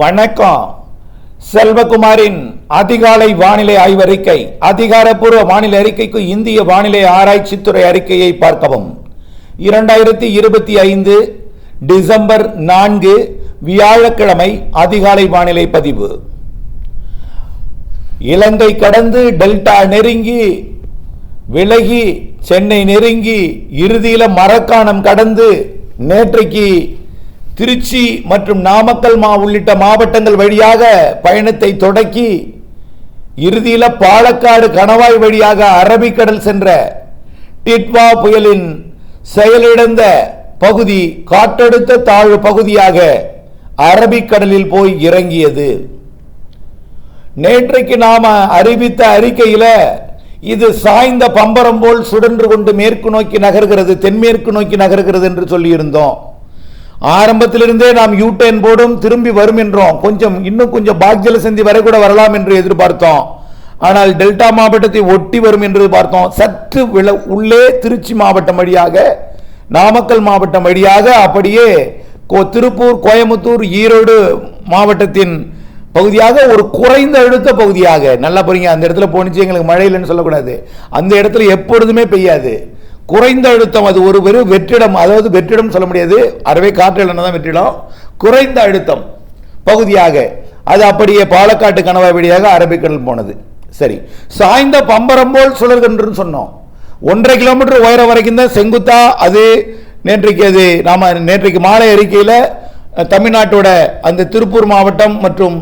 வணக்கம். செல்வகுமாரின் அதிகாலை வானிலை ஆய்வறிக்கை அதிகாரப்பூர்வ வானிலை அறிக்கைக்கு இந்திய வானிலை ஆராய்ச்சித்துறை அறிக்கையை பார்க்கவும். இரண்டாயிரத்தி இருபத்தி ஐந்து டிசம்பர் நான்கு வியாழக்கிழமை அதிகாலை வானிலை பதிவு. இலங்கை கடந்து டெல்டா நெருங்கி விலகி சென்னை நெருங்கி இறுதியில மரக்காணம் கடந்து நேற்றைக்கு திருச்சி மற்றும் நாமக்கல் மா உள்ளிட்ட மாவட்டங்கள் வழியாக பயணத்தை தொடக்கி இறுதியில் பாலக்காடு கணவாய் வழியாக அரபிக்கடல் சென்ற டிட்வா புயலின் செயலிழந்த பகுதி காற்றழுத்த தாழ்வு பகுதியாக அரபிக்கடலில் போய் இறங்கியது. நேற்றைக்கு நாம அறிவித்த அறிக்கையில் இது சாய்ந்த பம்பரம் போல் சுடன்று கொண்டு மேற்கு நோக்கி நகர்கிறது தென்மேற்கு நோக்கி நகர்கிறது என்று சொல்லியிருந்தோம். ஆரம்பத்திலிருந்தே நாம் யூடேன் போடும் திரும்பி வரும் என்றோம். கொஞ்சம் இன்னும் கொஞ்சம் பாக்ஜல சந்தி வரை கூட வரலாம் என்று எதிர்பார்த்தோம். ஆனால் டெல்டா மாவட்டத்தை ஒட்டி வரும் என்று பார்த்தோம். சற்று வில உள்ளே திருச்சி மாவட்டம் வழியாக நாமக்கல் மாவட்டம் வழியாக அப்படியே கோ- திருப்பூர் கோயம்புத்தூர் ஈரோடு மாவட்டத்தின் பகுதியாக ஒரு குறைந்த அழுத்த பகுதியாக. நல்லா புரியுங்க அந்த இடத்துல போனிச்சு எங்களுக்கு மழை இல்லைன்னு சொல்லக்கூடாது. அந்த இடத்துல எப்பொழுதுமே பெய்யாது. குறைந்த அழுத்தம் அது ஒரு வெறும் வெற்றிடம் அதாவது வெற்றிடம் சொல்ல முடியாது அறவே காற்றில் தான் வெற்றிடம். குறைந்த அழுத்தம் பகுதியாக அது அப்படியே பாலக்காட்டு கணவாய் வழியாக அரபிக்கடல் போனது. சரி சாய்ந்த பம்பரம் போல் சுழல்கின்றன்னு சொன்னோம். ஒன்றரை கிலோமீட்டர் உயரம் வரைக்கும் தான் செங்குத்தா அது நேற்றைக்கு அது நாம நேற்றைக்கு மாலை அறிக்கையில் தமிழ்நாட்டோட அந்த திருப்பூர் மாவட்டம் மற்றும்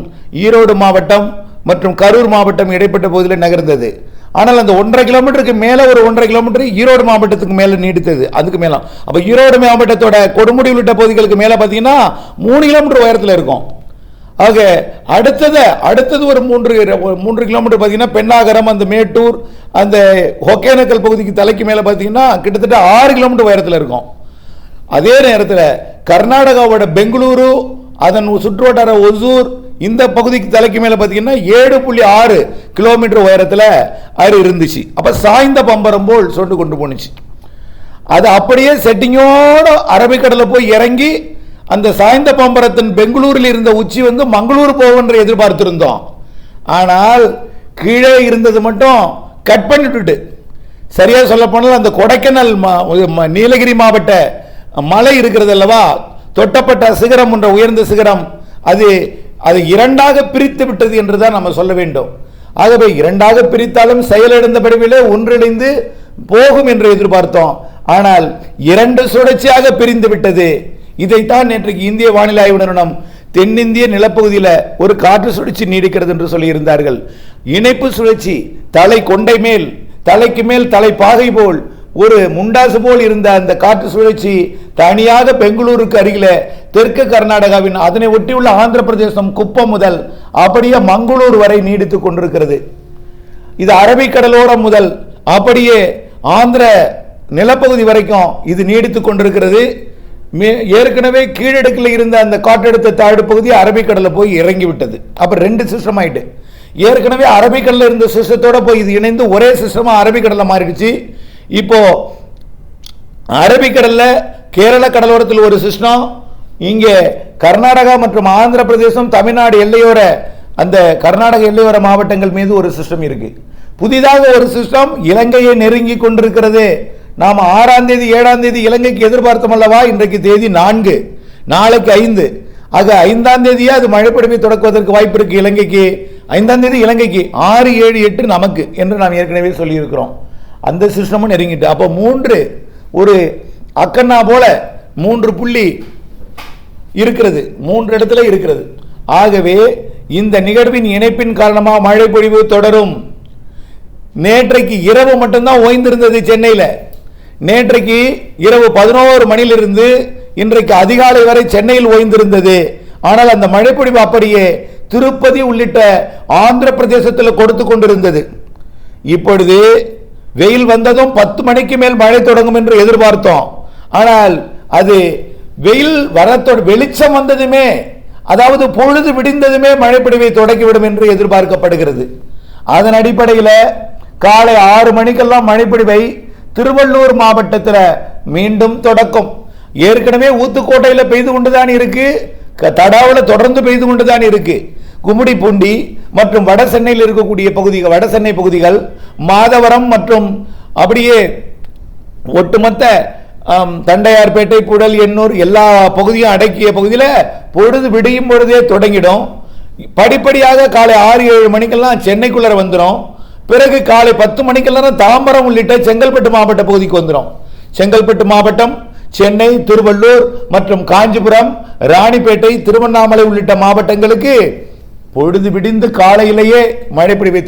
ஈரோடு மாவட்டம் மற்றும் கரூர் மாவட்டம் இடைப்பட்ட பகுதியில் நகர்ந்தது. ஆனால் அந்த ஒன்றரை கிலோமீட்டருக்கு மேலே ஒரு ஒன்றரை கிலோமீட்டர் ஈரோடு மாவட்டத்துக்கு மேலே நீடித்தது அதுக்கு மேலே அப்போ ஈரோடு மாவட்டத்தோட கொடுமுடி உள்ளிட்ட பகுதிகளுக்கு மேலே பார்த்தீங்கன்னா மூணு கிலோமீட்டர் உயரத்தில் இருக்கும். ஆக அடுத்தது அடுத்தது ஒரு மூன்று மூன்று கிலோமீட்டர் பார்த்தீங்கன்னா பெண்ணாகரம் அந்த மேட்டூர் அந்த ஒகேனக்கல் பகுதிக்கு தலைக்கு மேலே பார்த்தீங்கன்னா கிட்டத்தட்ட ஆறு கிலோமீட்டர் உயரத்தில் இருக்கும். அதே நேரத்தில் கர்நாடகாவோட பெங்களூரு அதன் சுற்றுவட்டார ஒசூர் இந்த பகுதிக்கு தலைக்கு மேலே பார்த்தீங்கன்னா ஏழு புள்ளி ஆறு கிலோமீட்டர் உயரத்தில் அரு இருந்துச்சு. அப்போ சாய்ந்த பம்பரம் போல் சொண்டு கொண்டு போணுச்சு. அது அப்படியே செட்டிங்கோட அரபிக்கடலில் போய் இறங்கி அந்த சாய்ந்த பம்பரத்தின் பெங்களூரில் இருந்த உச்சி வந்து மங்களூர் போகும் எதிர்பார்த்துருந்தோம். எதிர்பார்த்திருந்தோம் ஆனால் கீழே இருந்தது மட்டும் கட் பண்ணிட்டு சரியாக சொல்லப்போனால் அந்த கொடைக்கானல் மா- ம- நீலகிரி மாவட்ட மலை இருக்கிறது அல்லவா? தொட்டப்பட்ட சிகரம் என்ற உயர்ந்த சிகரம். அது அது இரண்டாக பிரித்து விட்டது என்று தான் நம்ம சொல்ல வேண்டும். ஆகவே இரண்டாக பிரித்தாலும் செயலிழந்த படிவிலே ஒன்றிணைந்து போகும் என்று எதிர்பார்த்தோம். ஆனால் இரண்டு சுழற்சியாக பிரிந்து விட்டது. இதைத்தான் நேற்றைக்கு இந்திய வானிலை ஆய்வு நிறுவனம் தென்னிந்திய நிலப்பகுதியில் ஒரு காற்று சுழற்சி நீடிக்கிறது என்று சொல்லியிருந்தார்கள். இணைப்பு சுழற்சி தலை கொண்டை மேல் தலைக்கு மேல் தலை பாகை போல் ஒரு முண்டாசு போல் இருந்த அந்த காற்று சுழற்சி தனியாக பெங்களூருக்கு அருகில தெற்கு கர்நாடகாவின் அதனை ஒட்டியுள்ள ஆந்திர பிரதேசம் குப்பம் முதல் அப்படியே மங்களூர் வரை நீடித்துக் கொண்டிருக்கிறது. இது அரபிக்கடலோரம் முதல் அப்படியே ஆந்திர நிலப்பகுதி வரைக்கும் இது நீடித்துக் கொண்டிருக்கிறது. மே- ஏற்கனவே கீழடுக்கில் இருந்த அந்த காற்றழுத்த தாழ்வு பகுதி அரபிக்கடலில் போய் இறங்கி விட்டது ரெண்டு சிஸ்டம் ஆயிட்டு. ஏற்கனவே அரபிக்கடலில் இருந்த சிஸ்டத்தோட போய் இது இணைந்து ஒரே சிஸ்டமாக அரபிக்கடலில் மாறிடுச்சு. இப்போ அரபிக்கடலில் கேரள கடலோரத்தில் ஒரு சிஸ்டம் இங்கே கர்நாடகா மற்றும் ஆந்திர பிரதேசம் தமிழ்நாடு எல்லையோர அந்த கர்நாடக எல்லையோர மாவட்டங்கள் மீது ஒரு சிஸ்டம் இருக்கு. புதிதாக ஒரு சிஸ்டம் இலங்கையை நெருங்கி கொண்டிருக்கிறது. நாம் ஆறாம் தேதி ஏழாம் தேதி இலங்கைக்கு எதிர்பார்த்தோம் அல்லவா? இன்றைக்கு தேதி நான்கு நாளைக்கு ஐந்து. ஆக ஐந்தாம் தேதியே அது மழைப்பொழிவை தொடக்குவதற்கு வாய்ப்பு இருக்கு இலங்கைக்கு. ஐந்தாம் தேதி இலங்கைக்கு ஆறு ஏழு எட்டு நமக்கு என்று நாம் ஏற்கனவே சொல்லியிருக்கிறோம். அந்த சிஸ்டமும் நெருங்கிட்டு. அப்போ மூன்று ஒரு அக்கண்ணா போல மூன்று புள்ளி இருக்கிறது. மூன்று இடத்துல இருக்கிறது. ஆகவே இந்த நிகழ்வின் இணைப்பின் காரணமாக மழை பொழிவு தொடரும். நேற்றைக்கு இரவு மட்டும்தான் ஓய்ந்திருந்தது சென்னையில். நேற்றைக்கு இரவு பதினோரு மணியிலிருந்து இன்றைக்கு அதிகாலை வரை சென்னையில் ஓய்ந்திருந்தது. ஆனால் அந்த மழைப்பொழிவு அப்படியே திருப்பதி உள்ளிட்ட ஆந்திர பிரதேசத்தில் கொடுத்து கொண்டிருந்தது. இப்பொழுது வெயில் வந்ததும் பத்து மணிக்கு மேல் மழை தொடங்கும் என்று எதிர்பார்த்தோம். ஆனால் அது வெயில் வரத்தோட வெளிச்சம் வந்ததுமே அதாவது பொழுது விடிந்ததுமே மழைப்பொழிவை தொடங்கிவிடும் என்று எதிர்பார்க்கப்படுகிறது. அதன் அடிப்படையில் காலை ஆறு மணிக்கெல்லாம் மழைப்பொழிவை திருவள்ளூர் மாவட்டத்தில் மீண்டும் தொடக்கம். ஏற்கனவே ஊத்துக்கோட்டையில் பெய்து கொண்டுதான் இருக்கு க- தொடர்ந்து பெய்து கொண்டுதான் இருக்கு. கும்மிடிப்பூண்டி மற்றும் வட சென்னையில் இருக்கக்கூடிய பகுதிகள் வட சென்னை பகுதிகள் மாதவரம் மற்றும் அப்படியே ஒட்டுமொத்த தண்டையார்பேட்டை புடல் எண்ணூர் எல்லா பகுதியும் அடக்கிய பகுதியில் பொழுது விடியும் பொழுதே தொடங்கிடும். படிப்படியாக காலை ஆறு ஏழு மணிக்கெல்லாம் சென்னைக்குள்ளே வந்துடும். பிறகு காலை பத்து மணிக்கெல்லாம் தாம்பரம் உள்ளிட்ட செங்கல்பட்டு மாவட்ட பகுதிக்கு வந்துடும். செங்கல்பட்டு மாவட்டம் சென்னை திருவள்ளூர் மற்றும் காஞ்சிபுரம் ராணிப்பேட்டை திருவண்ணாமலை உள்ளிட்ட மாவட்டங்களுக்கு பொழுது விடிந்து காலையிலேயே மழை பொழிவை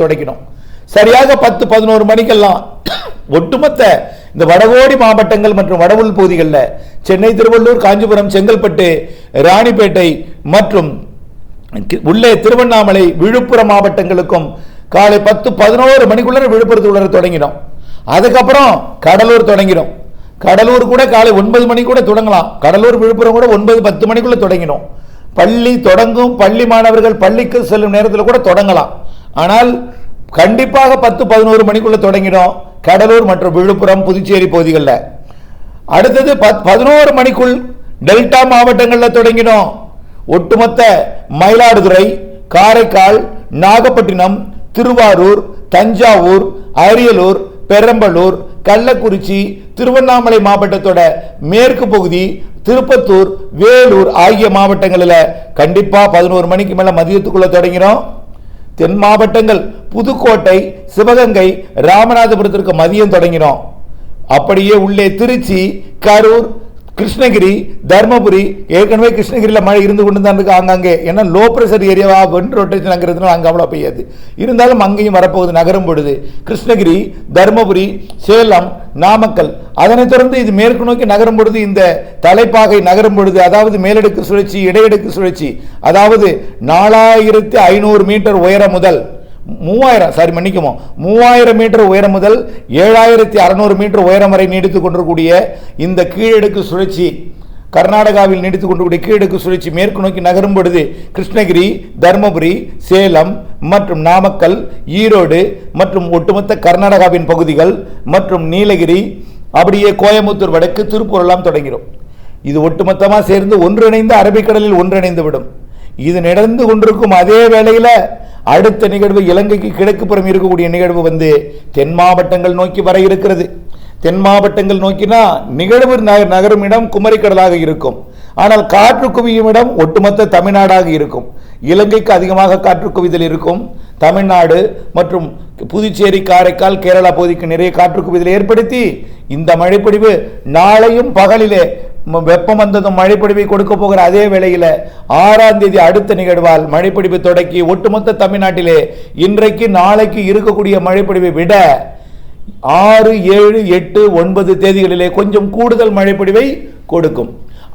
சரியாக பத்து பதினோரு மணிக்கெல்லாம் ஒட்டுமொத்த இந்த வடகோடி மாவட்டங்கள் மற்றும் வடவுள் பகுதிகளில் சென்னை திருவள்ளூர் காஞ்சிபுரம் செங்கல்பட்டு ராணிப்பேட்டை மற்றும் உள்ளே திருவண்ணாமலை விழுப்புரம் மாவட்டங்களுக்கும் காலை பத்து பதினோரு மணிக்குள்ள உள்ள தொடங்கிடும் அதுக்கப்புறம் கடலூர் தொடங்கிடும் கடலூர் கூட காலை ஒன்பது மணி கூட தொடங்கலாம். கடலூர் விழுப்புரம் கூட ஒன்பது பத்து மணிக்குள்ளே தொடங்கிடும் பள்ளி தொடங்கும் பள்ளி மாணவர்கள் பள்ளிக்கு செல்லும் நேரத்தில் கூட தொடங்கலாம். ஆனால் கண்டிப்பாக பத்து பதினோரு மணிக்குள்ள தொடங்கிடும். கடலூர் மற்றும் விழுப்புரம் புதுச்சேரி பகுதிகளில். அடுத்தது பத்- பதினோரு மணிக்குள் டெல்டா மாவட்டங்களில் தொடங்கினோம் ஒட்டுமொத்த மயிலாடுதுறை காரைக்கால் நாகப்பட்டினம் திருவாரூர் தஞ்சாவூர் அரியலூர் பெரம்பலூர் கள்ளக்குறிச்சி திருவண்ணாமலை மாவட்டத்தோட மேற்கு பகுதி திருப்பத்தூர் வேலூர் ஆகிய மாவட்டங்களில் கண்டிப்பாக பதினோரு மணிக்கு மேலே மதியத்துக்குள்ளே தொடங்கினோம் தென் மாவட்டங்கள் புதுக்கோட்டை சிவகங்கை ராமநாதபுரத்திற்கு மதியம் தொடங்கினோம் அப்படியே உள்ளே திருச்சி கரூர் கிருஷ்ணகிரி தர்மபுரி ஏற்கனவே கிருஷ்ணகிரியில் மழை இருந்து கொண்டு தான் இருக்கு. ஆங்காங்கே ஏன்னா லோ ப்ரெஷர் ஏரியாவா வெண்ட் ரொட்டேஷன் அங்கிறதுனால அங்கே அவ்வளோ பெய்யாது. இருந்தாலும் அங்கேயும் வரப்போகுது நகரும் பொழுது. கிருஷ்ணகிரி தர்மபுரி சேலம் நாமக்கல் அதனைத் தொடர்ந்து இது மேற்கு நோக்கி நகரும் பொழுது இந்த தலைப்பாகை நகரும் பொழுது அதாவது மேலடுக்கு சுழற்சி இடையடுக்கு சுழற்சி அதாவது நாலாயிரத்தி ஐநூறு மீட்டர் உயரம் முதல் மூவாயிரம் சாரி மன்னிக்குமோ மூவாயிரம் மீட்டர் உயரம் முதல் ஏழாயிரத்தி அறநூறு மீட்டர் உயரம் வரை நீடித்து கொண்டிருக்கூடிய இந்த கீழடுக்கு சுழற்சி கர்நாடகாவில் நீடித்து கொண்டிருக்கூடிய கீழடுக்கு சுழற்சி மேற்கு நோக்கி நகரும் பொழுது கிருஷ்ணகிரி தர்மபுரி சேலம் மற்றும் நாமக்கல் ஈரோடு மற்றும் ஒட்டுமொத்த கர்நாடகாவின் பகுதிகள் மற்றும் நீலகிரி அப்படியே கோயம்புத்தூர் வடக்கு திருப்பூர் எல்லாம் தொடங்கிடும். இது ஒட்டுமொத்தமாக சேர்ந்து ஒன்றிணைந்து அரபிக்கடலில் ஒன்றிணைந்து விடும். இது நடந்து கொண்டிருக்கும் அதே வேளையில் அடுத்த நிகழ்வு இலங்கைக்கு கிழக்குப்புறம் இருக்கக்கூடிய நிகழ்வு வந்து தென் மாவட்டங்கள் நோக்கி வர இருக்கிறது. தென் மாவட்டங்கள் நோக்கினா நிகழ்வு நகரும் இடம் குமரிக்கடலாக இருக்கும். ஆனால் காற்று குவியும் இடம் ஒட்டுமொத்த தமிழ்நாடாக இருக்கும். இலங்கைக்கு அதிகமாக காற்று குவிதல் இருக்கும். தமிழ்நாடு மற்றும் புதுச்சேரி காரைக்கால் கேரளா பகுதிக்கு நிறைய காற்று குவிதல் ஏற்படுத்தி இந்த மழைப்பொழிவு நாளையும் பகலிலே வெப்பம் வந்ததும் மழைப்பிடிவை கொடுக்க போகிற அதே வேளையில் ஆறாம் தேதி அடுத்த நிகழ்வால் மழைப்பிடிப்பு தொடக்கி ஒட்டுமொத்த தமிழ்நாட்டிலே இன்றைக்கு நாளைக்கு இருக்கக்கூடிய மழைப்பிடிவை விட ஆறு ஏழு எட்டு ஒன்பது தேதிகளிலே கொஞ்சம் கூடுதல் மழைப்பிடிவை கொடுக்கும்.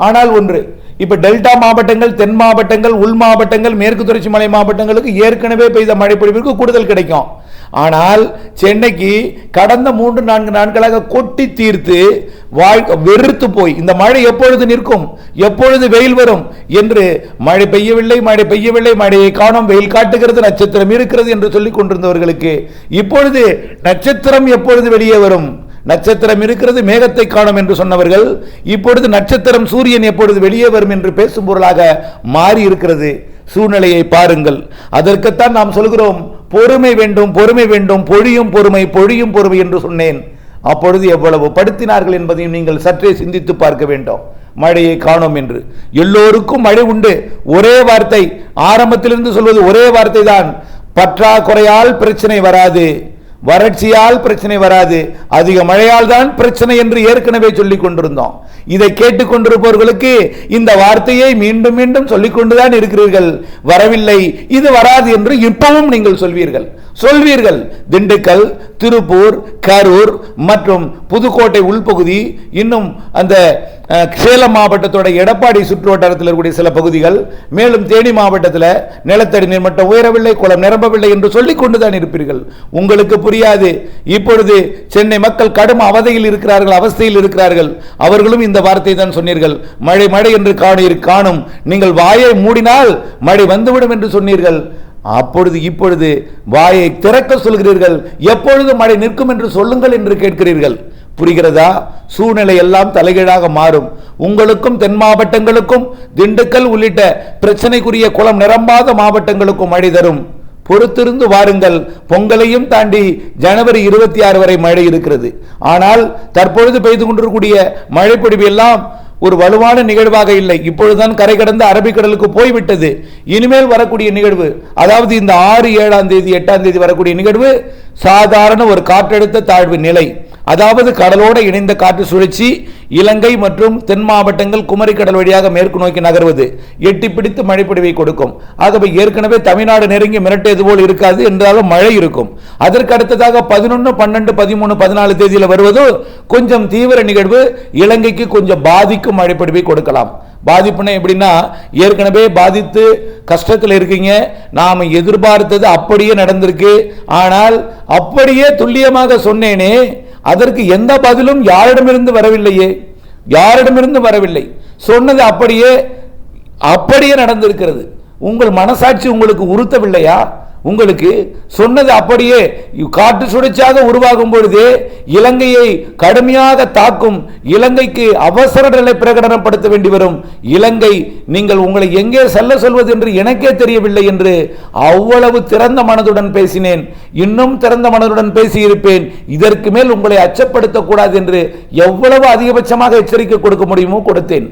ஆனால் ஒன்று இப்போ டெல்டா மாவட்டங்கள் தென் மாவட்டங்கள் உள் மாவட்டங்கள் மேற்கு தொடர்ச்சி மலை மாவட்டங்களுக்கு ஏற்கனவே பெய்த மழைப்பொழிவிற்கு கூடுதல் கிடைக்கும். ஆனால் சென்னைக்கு கடந்த மூன்று நான்கு நாட்களாக கொட்டி தீர்த்து வாழ்க்கை வெறுத்து போய் இந்த மழை எப்பொழுது நிற்கும்? எப்பொழுது வெயில் வரும்? என்று மழை பெய்யவில்லை மழை பெய்யவில்லை மழையை காணும் வெயில் காட்டுகிறது நட்சத்திரம் இருக்கிறது என்று சொல்லிக் கொண்டிருந்தவர்களுக்கு இப்பொழுது நட்சத்திரம் எப்பொழுது வெளியே வரும்? நட்சத்திரம் இருக்கிறது மேகத்தை காணும் என்று சொன்னவர்கள் இப்பொழுது நட்சத்திரம் சூரியன் எப்பொழுது வெளியே வரும் என்று பேசும் பொருளாக மாறி இருக்கிறது சூழ்நிலையை பாருங்கள். அதற்குத்தான் நாம் சொல்கிறோம் பொறுமை வேண்டும் பொறுமை வேண்டும் பொழியும் பொறுமை பொழியும் பொறுமை என்று சொன்னேன். அப்பொழுது எவ்வளவு படுத்தினார்கள் என்பதையும் நீங்கள் சற்றே சிந்தித்து பார்க்க வேண்டும். மழையை காணோம் என்று. எல்லோருக்கும் மழை உண்டு. ஒரே வார்த்தை ஆரம்பத்திலிருந்து சொல்வது ஒரே வார்த்தை தான் பற்றாக்குறையால் பிரச்சனை வராது. வறட்சியால் பிரச்சனை வராது. அதிக மழையால் தான் பிரச்சனை என்று ஏற்கனவே சொல்லிக் கொண்டிருந்தோம். இதை கேட்டுக்கொண்டிருப்பவர்களுக்கு இந்த வார்த்தையை மீண்டும் மீண்டும் சொல்லிக் கொண்டுதான் இருக்கிறீர்கள். வரவில்லை. இது வராது என்று இப்பவும் நீங்கள் சொல்வீர்கள். சொல்வீர்கள். திண்டுக்கல் திருப்பூர் கரூர் மற்றும் புதுக்கோட்டை உள்பகுதி இன்னும் அந்த சேலம் மாவட்டத்தோட எடப்பாடி சுற்றுவட்டாரத்தில் இருக்கக்கூடிய சில பகுதிகள் மேலும் தேனி மாவட்டத்தில் நிலத்தடி நீர்மட்டம் உயரவில்லை குளம் நிரம்பவில்லை என்று சொல்லிக் கொண்டுதான் இருப்பீர்கள். உங்களுக்கு புரியாது. இப்பொழுது சென்னை மக்கள் கடும் அவதையில் இருக்கிறார்கள் அவஸ்தையில் இருக்கிறார்கள். அவர்களும் இந்த வார்த்தை தான் சொன்னீர்கள். மழை மழை என்று காணீர் காணும். நீங்கள் வாயை மூடினால் மழை வந்துவிடும் என்று சொன்னீர்கள். அப்பொழுது இப்பொழுது வாயை திறக்க சொல்கிறீர்கள். எப்பொழுது மழை நிற்கும் என்று சொல்லுங்கள் என்று கேட்கிறீர்கள். புரிகிறதா? சூழ்நிலை எல்லாம் தலைகீழாக மாறும். உங்களுக்கும் தென் மாவட்டங்களுக்கும் திண்டுக்கல் உள்ளிட்ட பிரச்சனைக்குரிய குளம் நிரம்பாத மாவட்டங்களுக்கும் மழை தரும். பொறுத்திருந்து வாருங்கள். பொங்கலையும் தாண்டி ஜனவரி இருபத்தி ஆறு வரை மழை இருக்கிறது. ஆனால் தற்பொழுது பெய்து கொண்டிருக்கக்கூடிய மழை எல்லாம் ஒரு வலுவான நிகழ்வாக இல்லை. இப்பொழுதுதான் கரை கடந்து அரபிக்கடலுக்கு போய்விட்டது. இனிமேல் வரக்கூடிய நிகழ்வு அதாவது இந்த ஆறு ஏழாம் தேதி எட்டாம் தேதி வரக்கூடிய நிகழ்வு சாதாரண ஒரு காற்றழுத்த தாழ்வு நிலை. அதாவது கடலோடு இணைந்த காற்று சுழற்சி இலங்கை மற்றும் தென் மாவட்டங்கள் குமரிக்கடல் வழியாக மேற்கு நோக்கி நகர்வது. எட்டி பிடித்து மழைப்பொழிவை கொடுக்கும். ஆகவே ஏற்கனவே தமிழ்நாடு நெருங்கி மிரட்டியது போல் இருக்காது என்றாலும் மழை இருக்கும். அதற்கு அடுத்ததாக பதினொன்று பன்னெண்டு பதிமூணு பதினாலு தேதியில் வருவது கொஞ்சம் தீவிர நிகழ்வு. இலங்கைக்கு கொஞ்சம் பாதிக்கும் மழைப்பொழிவை கொடுக்கலாம். பாதிப்புனா எப்படின்னா ஏற்கனவே பாதித்து கஷ்டத்தில் இருக்கீங்க. நாம் எதிர்பார்த்தது அப்படியே நடந்திருக்கு. ஆனால் அப்படியே துல்லியமாக சொன்னேனே அதற்கு எந்த பதிலும் யாரிடமிருந்து வரவில்லையே? யாரிடமிருந்து வரவில்லை? சொன்னது அப்படியே அப்படியே நடந்திருக்கிறது. உங்கள் மனசாட்சி உங்களுக்கு உறுத்தவில்லையா? உங்களுக்கு சொன்னது அப்படியே காற்று சுழற்சியாக உருவாகும் பொழுது இலங்கையை கடுமையாக தாக்கும் இலங்கைக்கு அவசர நிலை பிரகடனப்படுத்த வேண்டி வரும். இலங்கை நீங்கள் உங்களை எங்கே செல்ல சொல்வது என்று எனக்கே தெரியவில்லை என்று அவ்வளவு திறந்த மனதுடன் பேசினேன். இன்னும் திறந்த மனதுடன் பேசியிருப்பேன். இதற்கு மேல் உங்களை அச்சப்படுத்தக்கூடாது என்று எவ்வளவு அதிகபட்சமாக எச்சரிக்கை கொடுக்க முடியுமோ கொடுத்தேன்.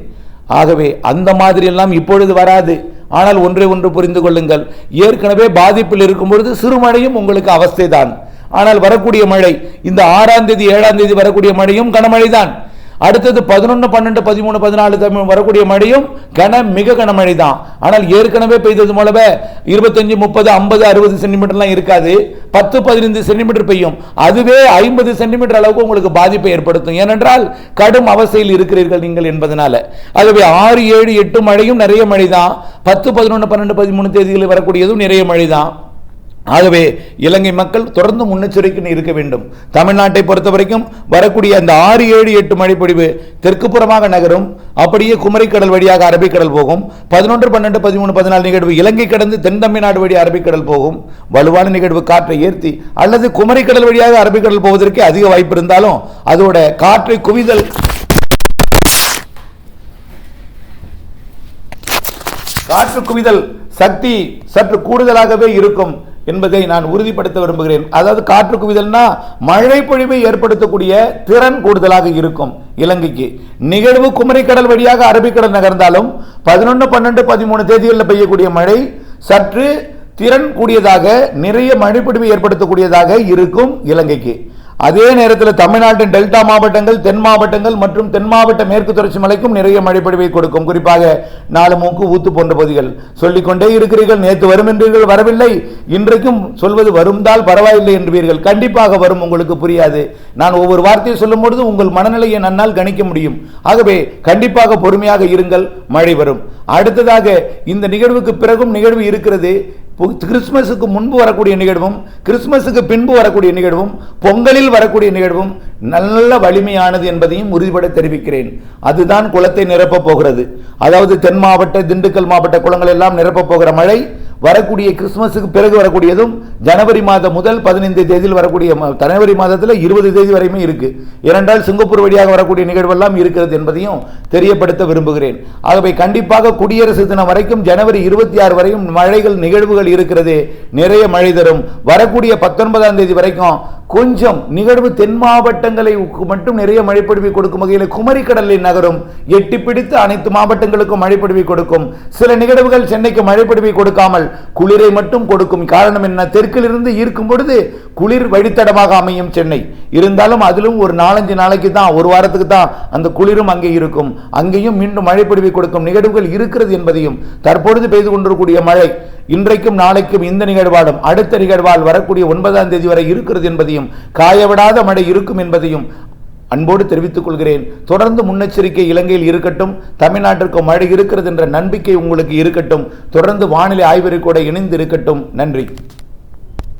ஆகவே அந்த மாதிரி எல்லாம் இப்பொழுது வராது. ஆனால் ஒன்றை ஒன்று புரிந்து கொள்ளுங்கள். ஏற்கனவே பாதிப்பில் இருக்கும் பொழுது சிறுமழையும் உங்களுக்கு அவஸ்தைதான். ஆனால் வரக்கூடிய மழை இந்த ஆறாம் தேதி ஏழாம் தேதி வரக்கூடிய மழையும் கனமழை தான் அடுத்தது பதினொன்று பன்னெண்டு பதிமூணு பதினாலு தமிழ் வரக்கூடிய மழையும் கன மிக கனமழை தான் ஆனால் ஏற்கனவே பெய்தது போலவே இருபத்தஞ்சு முப்பது ஐம்பது அறுபது சென்டிமீட்டர்லாம் இருக்காது. பத்து பதினைந்து சென்டிமீட்டர் பெய்யும். அதுவே ஐம்பது சென்டிமீட்டர் அளவுக்கு உங்களுக்கு பாதிப்பை ஏற்படுத்தும். ஏனென்றால் கடும் அவசையில் இருக்கிறீர்கள் நீங்கள் என்பதனால. ஆகவே ஆறு ஏழு எட்டு மழையும் நிறைய மழை தான் பத்து பதினொன்று பன்னெண்டு பதிமூணு தேதிகளில் வரக்கூடியதும் நிறைய மழை தான் ஆகவே இலங்கை மக்கள் தொடர்ந்து முன்னெச்சரிக்கை இருக்க வேண்டும். தமிழ்நாட்டை பொறுத்த வரைக்கும் வரக்கூடிய அந்த ஆறு ஏழு எட்டு மழைப்பொழிவு தெற்கு புறமாக நகரும். அப்படியே குமரிக்கடல் வழியாக அரபிக்கடல் போகும். பதினொன்று பன்னெண்டு பதிமூணு பதினாலு நிகழ்வு இலங்கை கடந்து தென் தமிழ்நாடு வழி அரபிக்கடல் போகும். வலுவான நிகழ்வு காற்றை ஏற்றி அல்லது குமரிக்கடல் வழியாக அரபிக்கடல் போவதற்கு அதிக வாய்ப்பு இருந்தாலும் அதோட காற்றை குவிதல் காற்று குவிதல் சக்தி சற்று கூடுதலாகவே இருக்கும். என்பதை நான் உறுதிப்படுத்த விரும்புகிறேன். அதாவது காற்று குவிதல்னா மழை பொழிவை ஏற்படுத்தக்கூடிய திறன் கூடுதலாக இருக்கும் இலங்கைக்கு. நிகழ்வு குமரிக்கடல் வழியாக அரபிக்கடல் நகர்ந்தாலும் பதினொன்று பன்னெண்டு பதிமூணு தேதிகளில் பெய்யக்கூடிய மழை சற்று திறன் கூடியதாக நிறைய மழைப்பொழிவை ஏற்படுத்தக்கூடியதாக இருக்கும் இலங்கைக்கு. அதே நேரத்தில் தமிழ்நாட்டின் டெல்டா மாவட்டங்கள் தென் மாவட்டங்கள் மற்றும் தென் மாவட்ட மேற்கு தொடர்ச்சி மலைக்கும் நிறைய மழைப்பொழிவை கொடுக்கும். குறிப்பாக நாலு மூக்கு ஊத்து போன்ற பகுதிகள். சொல்லிக்கொண்டே இருக்கிறீர்கள் நேற்று வரும் என்றீர்கள் வரவில்லை. இன்றைக்கும் சொல்வது வரும்தால் பரவாயில்லை என்பீர்கள் கண்டிப்பாக வரும் உங்களுக்கு புரியாது. நான் ஒவ்வொரு வார்த்தையை சொல்லும் பொழுது உங்கள் மனநிலையை நன்னால் கணிக்க முடியும். ஆகவே கண்டிப்பாக பொறுமையாக இருங்கள் மழை வரும். அடுத்ததாக இந்த நிகழ்வுக்கு பிறகும் நிகழ்வு இருக்கிறது. கிறிஸ்மஸுக்கு முன்பு வரக்கூடிய நிகழ்வும் கிறிஸ்மஸுக்கு பின்பு வரக்கூடிய நிகழ்வும் பொங்கலில் வரக்கூடிய நிகழ்வும் நல்ல வலிமையானது என்பதையும் உறுதிபட தெரிவிக்கிறேன். அதுதான் குளத்தை நிரப்பப் போகிறது. அதாவது தென் மாவட்ட திண்டுக்கல் மாவட்ட குளங்கள் எல்லாம் நிரப்பப் போகிற மழை வரக்கூடிய கிறிஸ்மஸுக்கு பிறகு வரக்கூடியதும் ஜனவரி மாதம் முதல் பதினைந்து தேதியில் வரக்கூடிய ஜனவரி மாதத்தில் இருபது தேதி வரையுமே இருக்குது ஏனென்றால் சிங்கப்பூர் வழியாக வரக்கூடிய நிகழ்வெல்லாம் இருக்கிறது என்பதையும் தெரியப்படுத்த விரும்புகிறேன். ஆகவே கண்டிப்பாக குடியரசு தினம் வரைக்கும் ஜனவரி இருபத்தி ஆறு வரையும் மழைகள் நிகழ்வுகள் இருக்கிறது. நிறைய மழை தரும். வரக்கூடிய பத்தொன்பதாம் தேதி வரைக்கும் கொஞ்சம் நிகழ்வு தென் மாவட்டங்களை மட்டும் நிறைய மழைப்பொழிவை கொடுக்கும் வகையில் குமரி கடலில் நகரும். எட்டி பிடித்து அனைத்து மாவட்டங்களுக்கும் மழைப்பொழிவை கொடுக்கும். சில நிகழ்வுகள் சென்னைக்கு மழைப்பொழிவை கொடுக்காமல் குளிரை மட்டும் கொடுக்கும். காரணம் என்ன? தெற்கிலிருந்து ஈர்க்கும் பொழுது குளிர் வழித்தடமாக அமையும் சென்னை. இருந்தாலும் அதிலும் ஒரு நாலஞ்சு நாளைக்கு தான் ஒரு வாரத்துக்கு தான் அந்த குளிரும் அங்கே இருக்கும். அங்கேயும் மீண்டும் மழைப்பொழிவை கொடுக்கும் நிகழ்வுகள் இருக்கிறது என்பதையும் தற்பொழுது பெய்து கொண்டிருக்கக்கூடிய மழை இன்றைக்கும் நாளைக்கும் இந்த நிகழ்வாலும் அடுத்த நிகழ்வால் வரக்கூடிய ஒன்பதாம் தேதி வரை இருக்கிறது என்பதையும் காயவிடாத மழை இருக்கும் என்பதையும் அன்போடு தெரிவித்துக் கொள்கிறேன். தொடர்ந்து முன்னெச்சரிக்கை இலங்கையில் இருக்கட்டும் தமிழ்நாட்டிற்கு மழை இருக்கிறது என்ற நம்பிக்கை உங்களுக்கு இருக்கட்டும் தொடர்ந்து வானிலை ஆய்வறிக்கூட இணைந்து இருக்கட்டும் நன்றி.